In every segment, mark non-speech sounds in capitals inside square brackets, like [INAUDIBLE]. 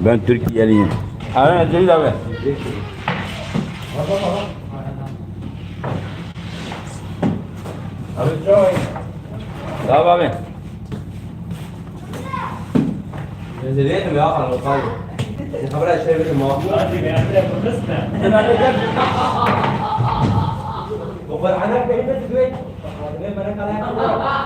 Ben Türkiye'liyim. Aynen Cengiz abi. Abi. Abi. نزلين وياخذ على القلب خبرها شيء مثل ما وقال عنك بعيد بس بيت وين ما أنا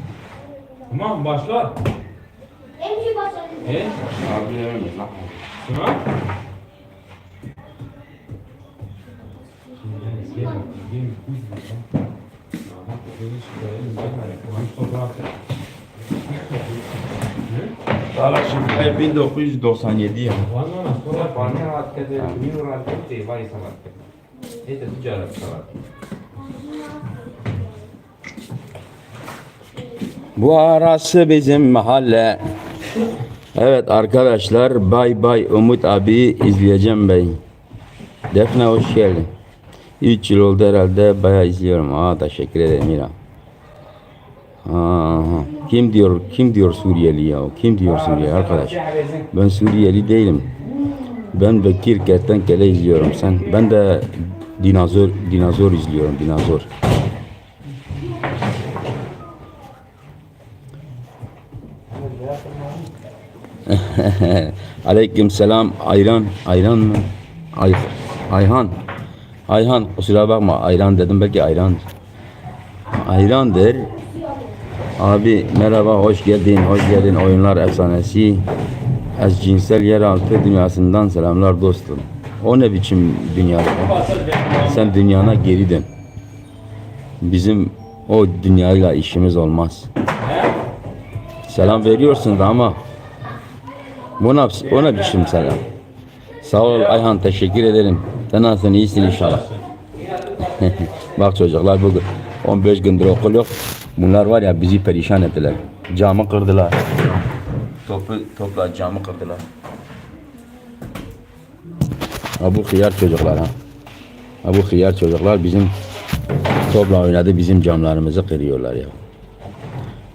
Tamam başla. Hemşire başlayalım. E? Abi yemeyiz lan. Sınav. Valla şimdi 1997 ya. Van'dan sonra Van'a hakkında, Münir hakkında, Vaysa hakkında. Ne de ticaret hakkında. Bu arası bizim mahalle. Evet arkadaşlar Bay Bay Umut abi izleyeceğim bey. Defne hoş geldin. 3 yıl oldu herhalde bayağı izliyorum. Aa teşekkür ederim. Aha. Kim diyor kim diyor Suriyeli ya? Kim diyor Suriyeli arkadaş? Ben Suriyeli değilim. Ben Bekir Kertenkele izliyorum. Sen ben de dinozor dinozor izliyorum dinozor. [LAUGHS] Aleyküm selam ayran ayran mı? Ay, Ayhan. Ayhan kusura bakma ayran dedim belki ayran. Ayrandır. Abi merhaba hoş geldin hoş geldin oyunlar efsanesi. Ez cinsel yeraltı dünyasından selamlar dostum. O ne biçim dünya? Sen dünyana geri dön. Bizim o dünyayla işimiz olmaz. Selam veriyorsun da ama bu ne, o ne biçim selam? Sağ ol Ayhan teşekkür ederim. Sen nasılsın iyisin inşallah. [LAUGHS] Bak çocuklar bugün 15 gündür okul yok. Bunlar var ya bizi perişan ettiler. Camı kırdılar. Topu topla camı kırdılar. Ha bu hıyar çocuklar ha. Ha bu hıyar çocuklar bizim topla oynadı bizim camlarımızı kırıyorlar ya.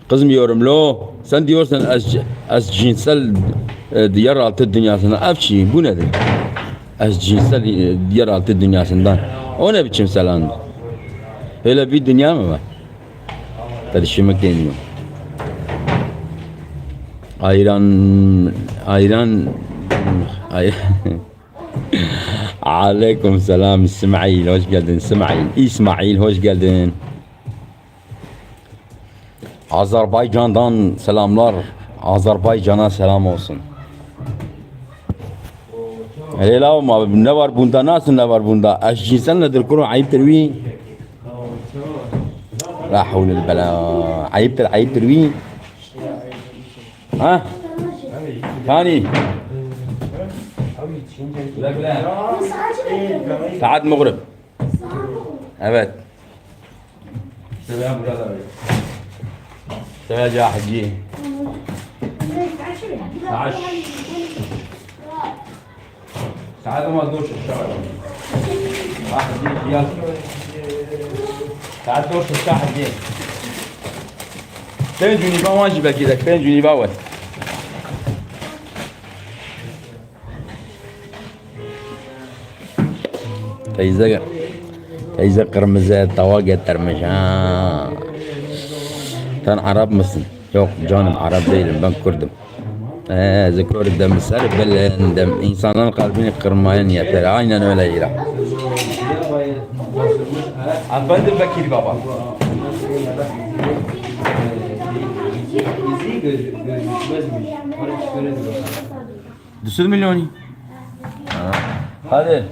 Kızmıyorum lo. Sen diyorsun az, az cinsel e, yeraltı dünyasına afçi bu nedir? Az cinsel e, yeraltı dünyasından. O ne biçim selamdı? Öyle bir dünya mı var? Karışmak deniyor. Ayran, ayran, ay [LAUGHS] Aleyküm selam İsmail, hoş geldin İsmail. İsmail, hoş geldin. Azerbaycan'dan selamlar. Azerbaycan'a selam olsun. Helal abi ne var bunda nasıl ne var bunda? Eşcinsel nedir Kur'an ayıptır vi. La havlel bela. Ayıptır ayıptır vi. Ha? Hani? Saat mağrib. Evet. Selam burada. تعال يا حجيه تعش. تعال ما تدورش الشعر. واحد دي تعال تعالى تدورش الشعر دي كفايه جونيفا واجبه كده كفايه جونيفا واجبه تيزق تيزق رمزات طواقة ترمشان. Sen Arap mısın? Yok canım Arap değilim ben Kürdüm. Ee, zikor dem serbelen dem insanın kalbini kırmaya niyetler. Aynen öyle İran. Efendim Bekir Baba. İzi göz gözükmezmiş. Milyonu. Hadi.